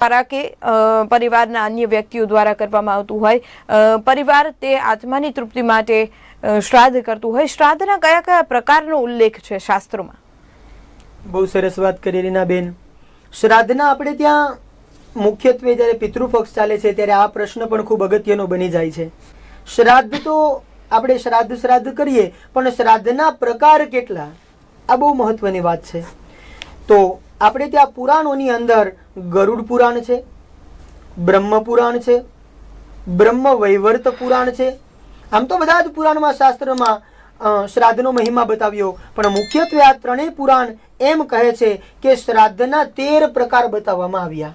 દ્વારા કે પરિવારના અન્ય વ્યક્તિઓ દ્વારા કરવામાં આવતું હોય. પરિવાર તે આત્માની તૃપ્તિ માટે શ્રાદ્ધ કરતું હોય. શ્રાદ્ધના કયા કયા પ્રકારનો ઉલ્લેખ છે શાસ્ત્રોમાં? બહુ સરસ વાત કરી રીનાબેન. શ્રાદ્ધના આપણે ત્યાં મુખ્યત્વે જ્યારે પિતૃપક્ષ ચાલે છે ત્યારે આ પ્રશ્ન પણ ખૂબ અગત્યનો બની જાય છે. શ્રાદ્ધ તો આપણે શ્રાદ્ધ શ્રાદ્ધ કરીએ, પણ શ્રાદ્ધના પ્રકાર કેટલા? આ બહુ મહત્વની વાત છે. તો આપણે ત્યાં પુરાણોની અંદર ગરુડ પુરાણ છે, બ્રહ્મ પુરાણ છે, બ્રહ્મ વૈવર્ત પુરાણ છે. આમ તો બધા જ પુરાણમાં, શાસ્ત્રમાં શ્રાદ્ધનો મહિમા બતાવ્યો. પણ મુખ્યત્વે આ ત્રણેય પુરાણ એમ કહે છે કે શ્રાદ્ધના તેર પ્રકાર બતાવવામાં આવ્યા.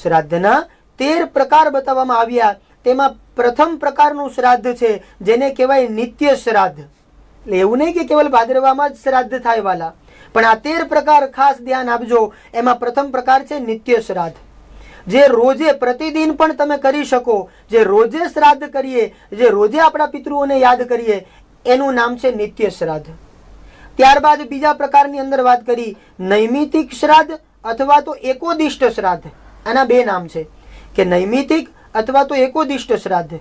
શ્રાદ્ધના તેર પ્રકાર બતાવવામાં આવ્યા. તેમાં પ્રથમ પ્રકારનું શ્રાદ્ધ છે, જેને કહેવાય નિત્ય શ્રાદ્ધ. એટલે એવું નહીં કે કેવલ ભાદરવામાં જ શ્રાદ્ધ થાય વાલા. પણ આ તેર પ્રકાર ખાસ ધ્યાન આપજો. એમાં પ્રથમ પ્રકાર છે નિત્ય શ્રાદ્ધ. જે રોજે પ્રતિદિન પણ તમે કરી શકો. જે રોજે શ્રાદ્ધ કરીએ, જે રોજે આપણા પિતૃઓને યાદ કરીએ, એનું નામ છે નિત્ય શ્રાદ્ધ. ત્યારબાદ બીજા પ્રકારની અંદર વાત કરી, નૈમિતિક શ્રાદ્ધ અથવા તો એકોદિષ્ટ શ્રાદ્ધ. આના બે નામ છે. કે નૈમિતિક અથવા તો એકોદિષ્ટ શ્રાદ્ધ.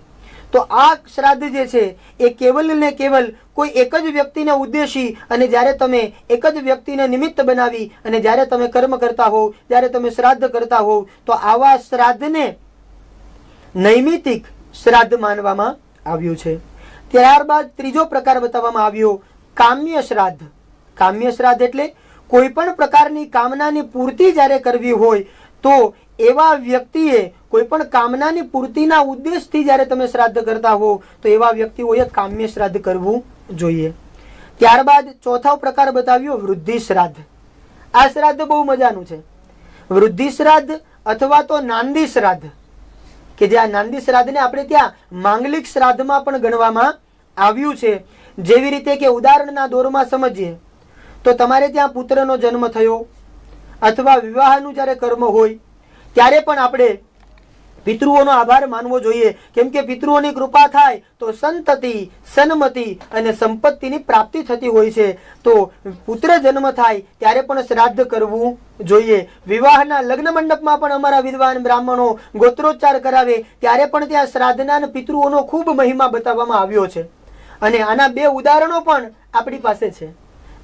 તો આ શ્રાદ્ધ જે છે, એ કેવલ ને કેવલ કોઈ એક જ વ્યક્તિને ઉદ્દેશી અને જ્યારે તમે એક જ વ્યક્તિને નિમિત્ત બનાવી અને જ્યારે તમે કર્મ કરતા હોવ, જ્યારે તમે શ્રાદ્ધ કરતા હોવ, તો આવા શ્રાદ્ધને નૈમિતિક શ્રાદ્ધ માનવામાં આવ્યું છે. ત્યારબાદ ત્રીજો પ્રકાર બતાવવામાં આવ્યો, કામ્ય શ્રાદ્ધ. કામ્ય શ્રાદ્ધ એટલે કોઈ પણ પ્રકારની કામનાની પૂર્તિ જ્યારે કરવી હોય, તો એવા વ્યક્તિએ કોઈ પણ કામનાની પૂર્તિના ઉદ્દેશથી જ્યારે તમે શ્રાદ્ધ કરતા હો, તો એવા વ્યક્તિઓએ કામ્ય શ્રાદ્ધ કરવું જોઈએ. ત્યારબાદ ચોથો પ્રકાર બતાવ્યો, વૃદ્ધિ શ્રાદ્ધ. આ શ્રાદ્ધ બહુ મજાનું છે. વૃદ્ધિ શ્રાદ્ધ અથવા તો નાંદી શ્રાદ્ધ. કે જે આ નાંદી શ્રાદ્ધને આપણે ત્યાં માંગલિક શ્રાદ્ધમાં પણ ગણવામાં આવ્યું છે. જેવી રીતે કે ઉદાહરણના દોરમાં સમજીએ, તો તમારે ત્યાં પુત્રનો જન્મ થયો અથવા વિવાહનું જ્યારે કર્મ હોય, ત્યારે પણ આપણે પિતૃઓનો આભાર માનવો જોઈએ. કેમ કે પિતૃઓની કૃપા થાય તો સંતતિ, સન્મતિ અને સંપત્તિની પ્રાપ્તિ થતી હોય છે. તો પુત્ર જન્મ થાય ત્યારે પણ શ્રાદ્ધ કરવું જોઈએ. વિવાહના લગ્ન મંડપમાં પણ અમારા વિદ્વાન બ્રાહ્મણો ગોત્રોચ્ચાર કરાવે ત્યારે પણ ત્યાં શ્રાદ્ધના અને પિતૃઓનો ખૂબ મહિમા બતાવવામાં આવ્યો છે. અને આના બે ઉદાહરણો પણ આપણી પાસે છે.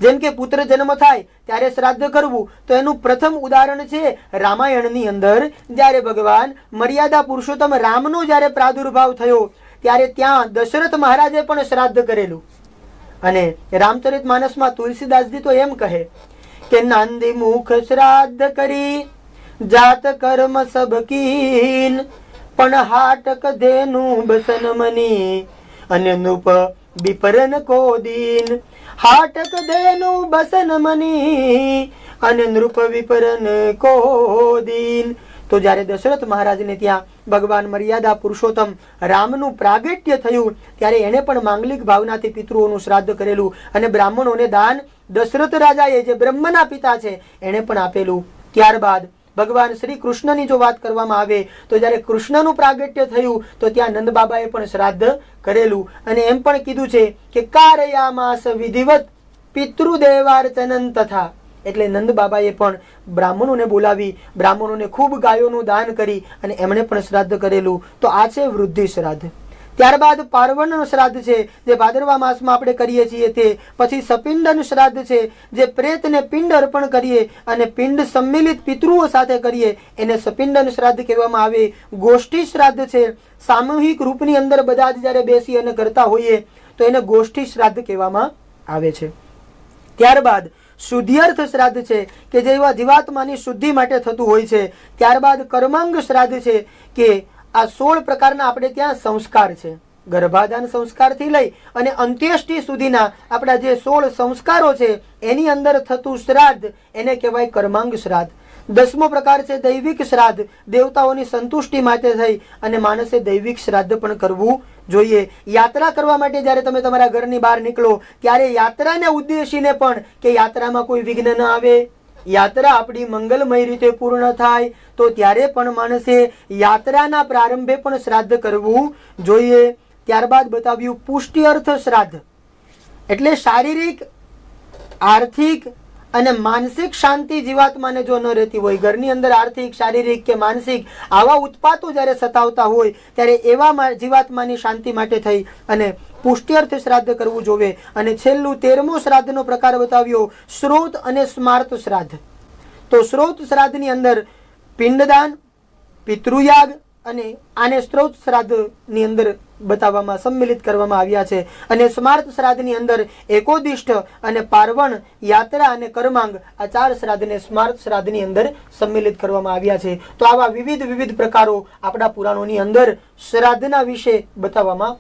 જેમ કે પુત્ર જન્મ થાય ત્યારે શ્રાદ્ધ કરવું તો એનું પ્રથમ ઉદાહરણ છે રામાયણની અંદર. જ્યારે ભગવાન મર્યાદા પુરુષોત્તમ રામનો જ્યારે પ્રાદુર્ભાવ થયો, ત્યારે ત્યાં દશરથ મહારાજે પણ શ્રાદ્ધ કરેલું. અને રામચરિત માનસમાં તુલસીદાસજી તો એમ કહે કે, નાંદી મુખ શ્રાદ્ધ કરી, જાત કર્મ સબકીન પણ હાટક ધેનું બસન મની અને નુપ બિપરન કો દીન હાટક દેનું બસન મની અને નૃપ વિપરન કો દીન તો જ્યારે દશરથ મહારાજને ત્યાં ભગવાન મર્યાદા પુરુષોત્તમ રામનું પ્રાગટ્ય થયું, ત્યારે એણે પણ માંગલિક ભાવનાથી પિતૃઓનું શ્રાદ્ધ કરેલું અને બ્રાહ્મણોને દાન. દશરથ રાજાએ જે બ્રહ્મના પિતા છે, એણે પણ આપેલું. ત્યારબાદ ભગવાન શ્રી કૃષ્ણની જો વાત કરવામાં આવે તો જ્યારે કૃષ્ણનું પ્રાગટ્ય થયું, તો ત્યાં નંદબાબાએ પણ શ્રાદ્ધ કરેલું. અને એમ પણ કીધું છે કે કારયામાસ વિધિવત પિતૃદેવાર્ચનન તથા. એટલે નંદ બાબાએ પણ બ્રાહ્મણોને બોલાવી, બ્રાહ્મણોને ખૂબ ગાયોનું દાન કરી અને એમણે પણ શ્રાદ્ધ કરેલું. તો આ છે વૃદ્ધિ શ્રાદ્ધ. ત્યારબાદ પાર્વણનું શ્રાદ્ધ છે, જે ભાદરવા માસમાં આપણે કરીએ છીએ તે. પછી સપિંડનું શ્રાદ્ધ છે, જે પ્રેતને પિંડ અર્પણ કરીએ અને પિંડ સંમિલિત પિતૃઓ સાથે કરીએ. એને સપિંડનું શ્રાદ્ધ કહેવામાં આવે. ગોષ્ઠી શ્રાદ્ધ છે. સામૂહિક રૂપની અંદર બધા જ જ્યારે બેસી અને કરતા હોઈએ, તો એને ગોષ્ઠી શ્રાદ્ધ કહેવામાં આવે છે. ત્યારબાદ શુદ્ધિઅર્થ શ્રાદ્ધ છે, કે જેવા જીવાત્માની શુદ્ધિ માટે થતું હોય છે. ત્યારબાદ કર્માંગ શ્રાદ્ધ છે, કે આ સોળ પ્રકારના આપણે ત્યાં સંસ્કાર છે. ગર્ભાધાન સંસ્કારથી લઈ અને અંત્યેષ્ટિ સુધીના આપણા જે સોળ સંસ્કારો છે, એની અંદર થતું શ્રાદ્ધ, એને કહેવાય કર્માંગ શ્રાદ્ધ. દસમો પ્રકાર છે દૈવિક શ્રાદ્ધ. દેવતાઓની સંતુષ્ટિ માટે થઈ અને માણસે દૈવિક શ્રાદ્ધ પણ કરવું જોઈએ. યાત્રા કરવા માટે જ્યારે તમે તમારા ઘરની બહાર નીકળો, ત્યારે યાત્રાને ઉદ્દેશીને પણ કે યાત્રામાં કોઈ વિઘ્ન ન આવે. યાત્રા આપણી મંગલમય રીતે પૂર્ણ થાય, તો ત્યારે પણ માણસે યાત્રાના પ્રારંભે પણ શ્રાદ્ધ કરવું જોઈએ. ત્યારબાદ બતાવ્યું પુષ્ટિ અર્થ શ્રાદ્ધ. એટલે શારીરિક, આર્થિક અને માનસિક શાંતિ જીવાત્માને જો ન રહેતી હોય, ઘરની અંદર આર્થિક, શારીરિક કે માનસિક આવા ઉત્પાતો જ્યારે સતાવતા હોય, ત્યારે એવા જીવાત્માની શાંતિ માટે થઈ અને પુષ્ટ્યર્થ શ્રાદ્ધ કરવું જોવે. અને છેલ્લું, તેરમો શ્રાદ્ધનો પ્રકાર બતાવ્યો શ્રોત અને સ્માર્ત શ્રાદ્ધ. તો શ્રોત શ્રાદ્ધની અંદર પિંડદાન, પિતૃયાગ અને આને સ્ત્રોત શ્રાદ્ધની અંદર બતાવવામાં સંમિલિત કરવામાં આવ્યા છે. અને સ્માર્ત શ્રાદ્ધની અંદર એકોદિષ્ટ અને પાર્વણ, યાત્રા અને કર્માંગ આ ચાર શ્રાદ્ધને સ્માર્ત શ્રાદ્ધની અંદર સંમિલિત કરવામાં આવ્યા છે. તો આવા વિવિધ વિવિધ પ્રકારો આપણા પુરાણોની અંદર શ્રાદ્ધના વિશે બતાવવામાં